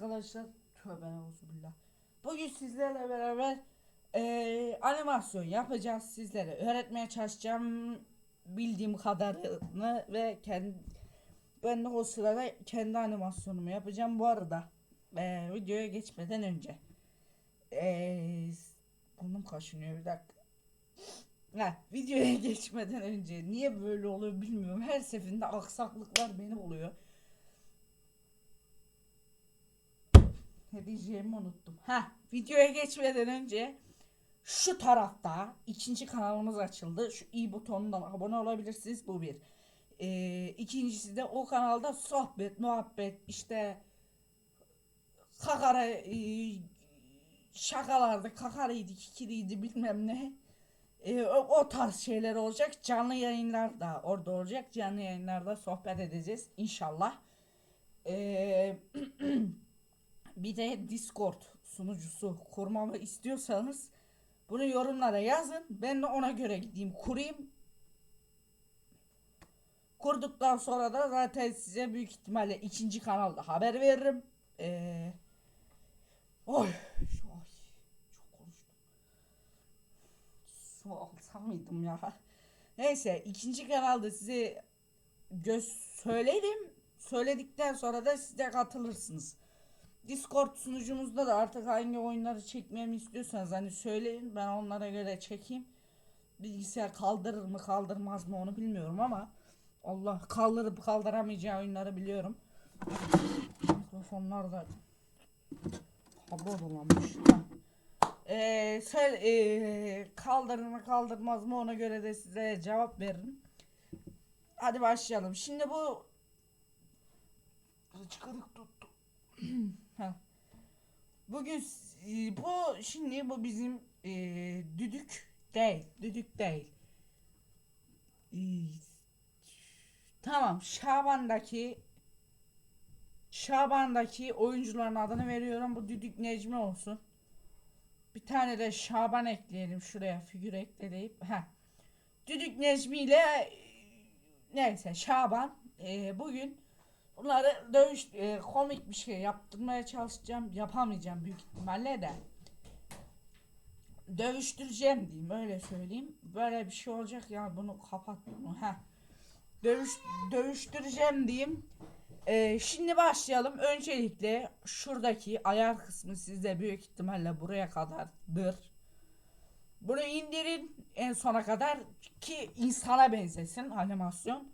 Arkadaşlar. Tövbe billah. Bugün sizlerle beraber eee, animasyon yapacağız. Sizlere öğretmeye çalışacağım bildiğim kadarını ve kendi ben de o sırada kendi animasyonumu yapacağım. Bu arada eee, videoya geçmeden önce eee burnum kaşınıyor bir dakika. Ha, videoya geçmeden önce niye böyle oluyor bilmiyorum. Her seferinde aksaklıklar beni buluyor. Ne diyeceğimi unuttum. Ha, videoya geçmeden önce şu tarafta ikinci kanalımız açıldı. Şu i butonundan abone olabilirsiniz. Bu bir. Ee, ikincisi de o kanalda sohbet, muhabbet, işte kakara e, şakalardı, kakaraydı, kikiriydi bilmem ne. Ee, o, o tarz şeyler olacak. Canlı yayınlar da orada olacak. Canlı yayınlarda sohbet edeceğiz inşallah. Ee, bir de Discord sunucusu kurmamı istiyorsanız bunu yorumlara yazın. Ben de ona göre gideyim kurayım. Kurduktan sonra da zaten size büyük ihtimalle ikinci kanalda haber veririm. Ee, oy, ay, çok konuştum. Su alsam ya? Neyse ikinci kanalda size göz söylerim. Söyledikten sonra da siz de katılırsınız. Discord sunucumuzda da artık hangi oyunları çekmemi istiyorsanız hani söyleyin ben onlara göre çekeyim. Bilgisayar kaldırır mı kaldırmaz mı onu bilmiyorum ama Allah kaldırıp kaldıramayacağı oyunları biliyorum. Mikrofonlar da kablo dolanmış. Ee, söyle, ee, kaldırır mı kaldırmaz mı ona göre de size cevap veririm. Hadi başlayalım. Şimdi bu çıkarık tuttu. Ha. Bugün e, bu şimdi bu bizim e, düdük değil. Düdük değil. E, tamam Şaban'daki Şaban'daki oyuncuların adını veriyorum. Bu düdük Necmi olsun. Bir tane de Şaban ekleyelim şuraya figür ekleyip. Ha. Düdük Necmi ile e, neyse Şaban e, bugün bunları dövüş e, komik bir şey yaptırmaya çalışacağım. Yapamayacağım büyük ihtimalle de. Dövüştüreceğim diyeyim öyle söyleyeyim. Böyle bir şey olacak ya bunu kapat bunu. Ha. Dövüş dövüştüreceğim diyeyim. Ee, şimdi başlayalım. Öncelikle şuradaki ayar kısmı sizde büyük ihtimalle buraya kadardır. Bunu indirin en sona kadar ki insana benzesin animasyon.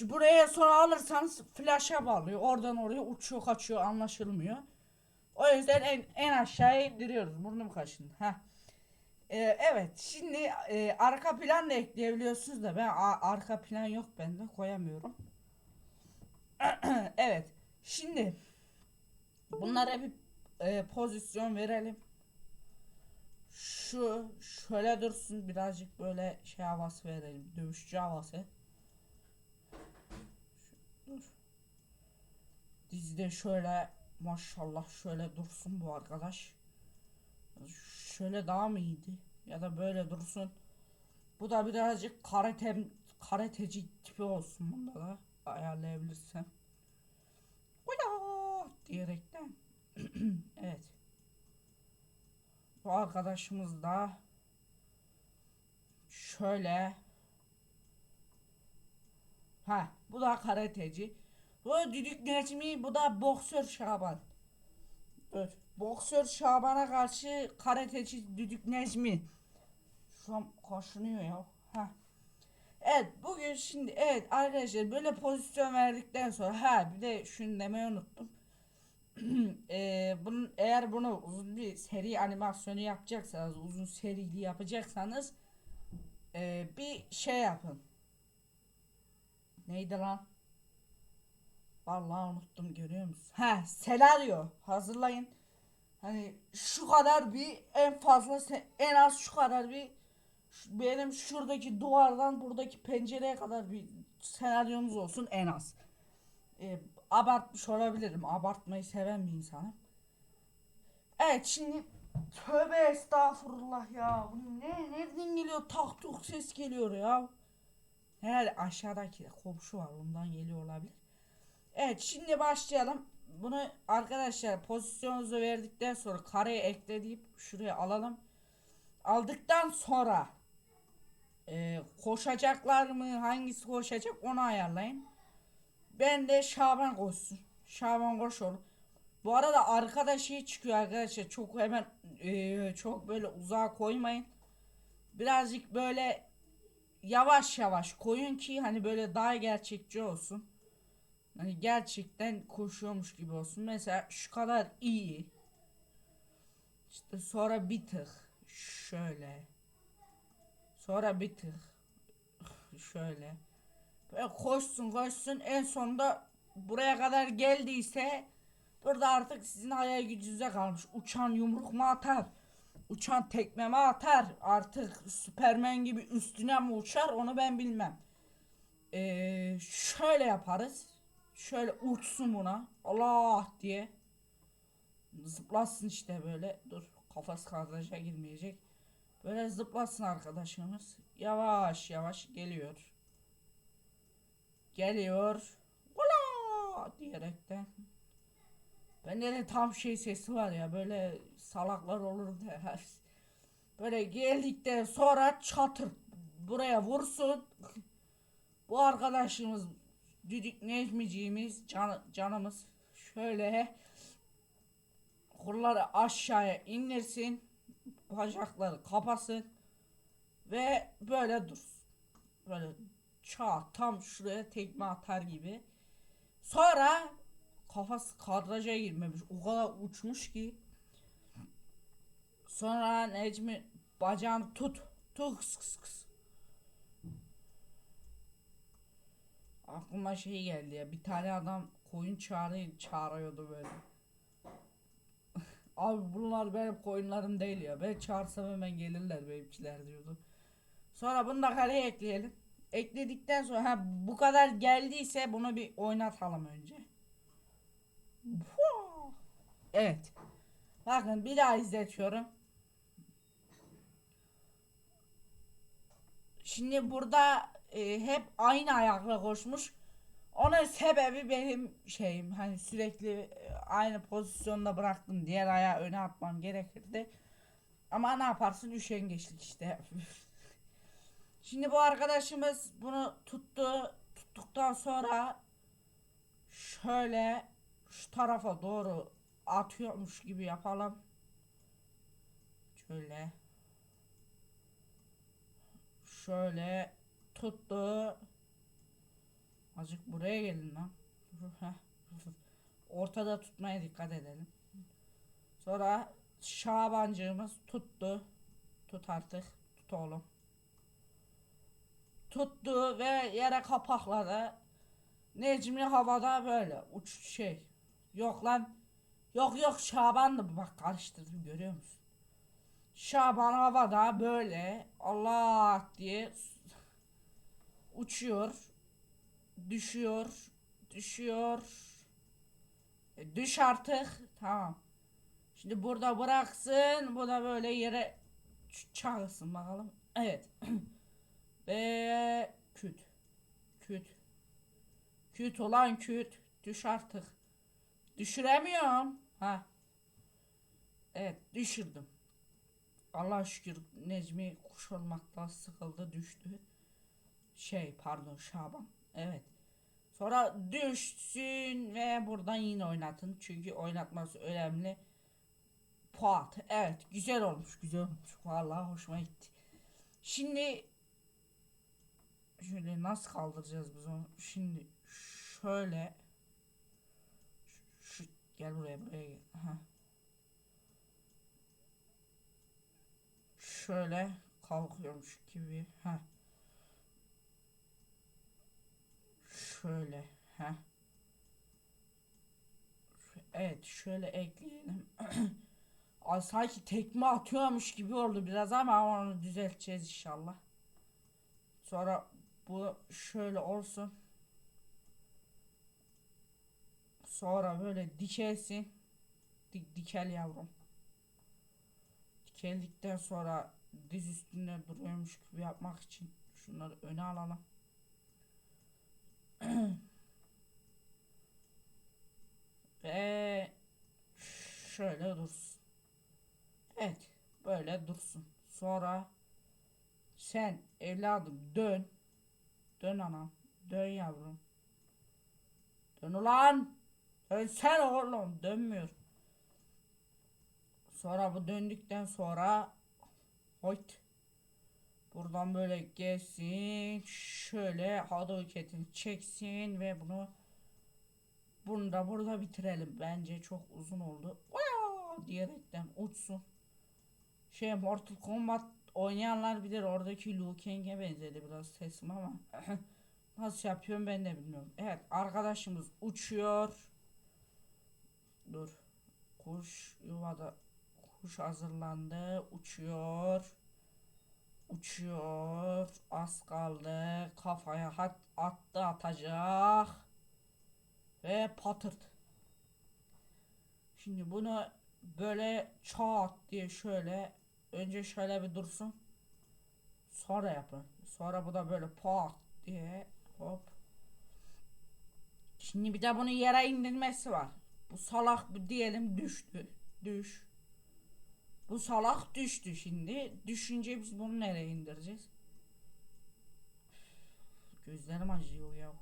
Buraya sonra alırsanız flash'a bağlıyor. Oradan oraya uçuyor kaçıyor anlaşılmıyor. O yüzden en, en aşağıya indiriyoruz. Burnum kaşındı. Heh. Ee, evet şimdi e, arka plan da ekleyebiliyorsunuz da ben a- arka plan yok bende koyamıyorum. evet şimdi bunlara bir e, pozisyon verelim. Şu şöyle dursun birazcık böyle şey havası verelim. Dövüşçü havası. Dur. Dizide şöyle maşallah şöyle dursun bu arkadaş. Şöyle daha mı iyiydi? Ya da böyle dursun. Bu da birazcık karate karateci tipi olsun bunda da ayarlayabilirsem. Uya diyerekten. evet. Bu arkadaşımız da şöyle Ha, bu da karateci. Bu Düdük Necmi, bu da boksör Şaban. Dur. Boksör Şaban'a karşı karateci Düdük Necmi. Şu an kaşınıyor ya. Ha. Evet bugün şimdi evet arkadaşlar böyle pozisyon verdikten sonra ha bir de şunu demeyi unuttum. Eee bunun eğer bunu uzun bir seri animasyonu yapacaksanız uzun serili yapacaksanız eee, bir şey yapın. Neydi lan? Vallahi unuttum görüyor musun? Ha senaryo hazırlayın. Hani şu kadar bir en fazla en az şu kadar bir benim şuradaki duvardan buradaki pencereye kadar bir senaryonuz olsun en az. Ee, abartmış olabilirim. Abartmayı seven bir insanım. Evet şimdi tövbe estağfurullah ya. Bu ne nereden geliyor? Tak tuk ses geliyor ya. Herhalde aşağıdaki komşu var ondan geliyor olabilir. Evet şimdi başlayalım. bunu arkadaşlar pozisyonunuzu verdikten sonra kareyi ekle deyip şuraya alalım. Aldıktan sonra e, koşacaklar mı hangisi koşacak onu ayarlayın. Ben de Şaban koşsun. Şaban koş olur. Bu arada arkada şey çıkıyor arkadaşlar. Çok hemen e, çok böyle uzağa koymayın. Birazcık böyle yavaş yavaş koyun ki hani böyle daha gerçekçi olsun. Hani gerçekten koşuyormuş gibi olsun. Mesela şu kadar iyi. İşte sonra bir tık şöyle. Sonra bir tık şöyle. Böyle koşsun koşsun en sonunda buraya kadar geldiyse burada artık sizin hayal gücünüze kalmış. Uçan yumruk mu atar? Uçan tekme mi atar? Artık Süpermen gibi üstüne mi uçar onu ben bilmem. Ee, şöyle yaparız. Şöyle uçsun buna. Allah diye. Zıplasın işte böyle. Dur kafası kadraja girmeyecek. Böyle zıplasın arkadaşımız. Yavaş yavaş geliyor. Geliyor. Ula diyerekten. Bende de tam şey sesi var ya böyle salaklar olur da böyle geldikten sonra çatır buraya vursun. Bu arkadaşımız Düdük Necmiciğimiz can, canımız şöyle kolları aşağıya indirsin bacakları kapasın ve böyle dursun. Böyle çağ tam şuraya tekme atar gibi. Sonra kafası kadraja girmemiş. O kadar uçmuş ki. Sonra Necmi bacağını tut. Tut kıs kıs kıs. Aklıma şey geldi ya. Bir tane adam koyun çağırıyor, çağırıyordu böyle. Abi bunlar benim koyunlarım değil ya. Ben çağırsam hemen gelirler benimkiler diyordu. Sonra bunu da kareye ekleyelim. Ekledikten sonra ha, bu kadar geldiyse bunu bir oynatalım önce. Evet. Bakın bir daha izletiyorum. Şimdi burada e, hep aynı ayakla koşmuş. Onun sebebi benim şeyim hani sürekli e, aynı pozisyonda bıraktım diğer ayağı öne atmam gerekirdi. Ama ne yaparsın üşengeçlik işte. Şimdi bu arkadaşımız bunu tuttu. Tuttuktan sonra şöyle şu tarafa doğru atıyormuş gibi yapalım. Şöyle. Şöyle tuttu. Azıcık buraya gelin lan. Ortada tutmaya dikkat edelim. Sonra Şabancığımız tuttu. Tut artık. Tut oğlum. Tuttu ve yere kapakladı. Necmi havada böyle uç şey. Yok lan. Yok yok Şaban'dı bu bak karıştırdım görüyor musun? Şaban havada böyle Allah diye uçuyor. Düşüyor. Düşüyor. E, düş artık. Tamam. Şimdi burada bıraksın. Bu da böyle yere çağırsın bakalım. Evet. Ve küt. Küt. Küt olan küt. Düş artık. Düşüremiyorum. Ha. Evet düşürdüm. Allah şükür Necmi kuş olmaktan sıkıldı düştü. Şey pardon Şaban. Evet. Sonra düşsün ve buradan yine oynatın. Çünkü oynatması önemli. Puat. Evet güzel olmuş güzel olmuş. Vallahi hoşuma gitti. Şimdi şöyle nasıl kaldıracağız biz onu? Şimdi şöyle şu, gel buraya buraya gel. Heh. Şöyle kalkıyormuş gibi. Heh. Şöyle. Heh. Evet şöyle ekleyelim. Ay sanki tekme atıyormuş gibi oldu biraz ama onu düzelteceğiz inşallah. Sonra bu şöyle olsun. Sonra böyle dikelsin. Dik, dikel yavrum. Dikeldikten sonra diz üstünde duruyormuş gibi yapmak için şunları öne alalım. Ve şöyle dursun. Evet böyle dursun. Sonra sen evladım dön. Dön anam. Dön yavrum. Dön ulan. Dön sen oğlum. Dönmüyor. Sonra bu döndükten sonra Hoyt. Buradan böyle gelsin. Şöyle Hadouken'ini çeksin ve bunu bunu da burada bitirelim. Bence çok uzun oldu. Vaa! diyerekten uçsun. Şey Mortal Kombat oynayanlar bilir oradaki Liu Kang'e benzedi biraz sesim ama nasıl yapıyorum ben de bilmiyorum. Evet arkadaşımız uçuyor. Dur. Kuş yuvada kuş hazırlandı. Uçuyor. Uçuyor. Az kaldı. Kafaya hat, attı atacak. Ve patırt. Şimdi bunu böyle çat diye şöyle önce şöyle bir dursun. Sonra yapın. Sonra bu da böyle pat diye hop. Şimdi bir de bunu yere indirmesi var. Bu salak bu diyelim düştü. Düş. Bu salak düştü şimdi. Düşünce biz bunu nereye indireceğiz? Gözlerim acıyor ya.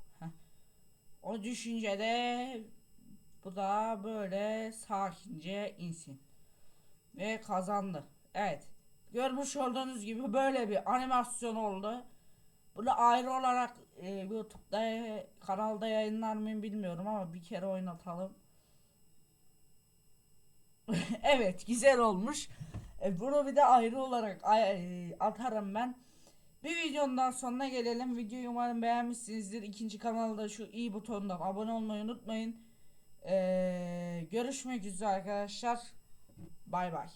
O düşüncede bu da böyle sakince insin. Ve kazandı. Evet. Görmüş olduğunuz gibi böyle bir animasyon oldu. Bunu ayrı olarak e, YouTube'da kanalda yayınlar mıyım bilmiyorum ama bir kere oynatalım. evet güzel olmuş. E, bunu bir de ayrı olarak atarım ben. Bir videonun sonuna gelelim. Videoyu umarım beğenmişsinizdir. İkinci kanalda şu i butonundan abone olmayı unutmayın. Ee, görüşmek üzere arkadaşlar. Bay bay.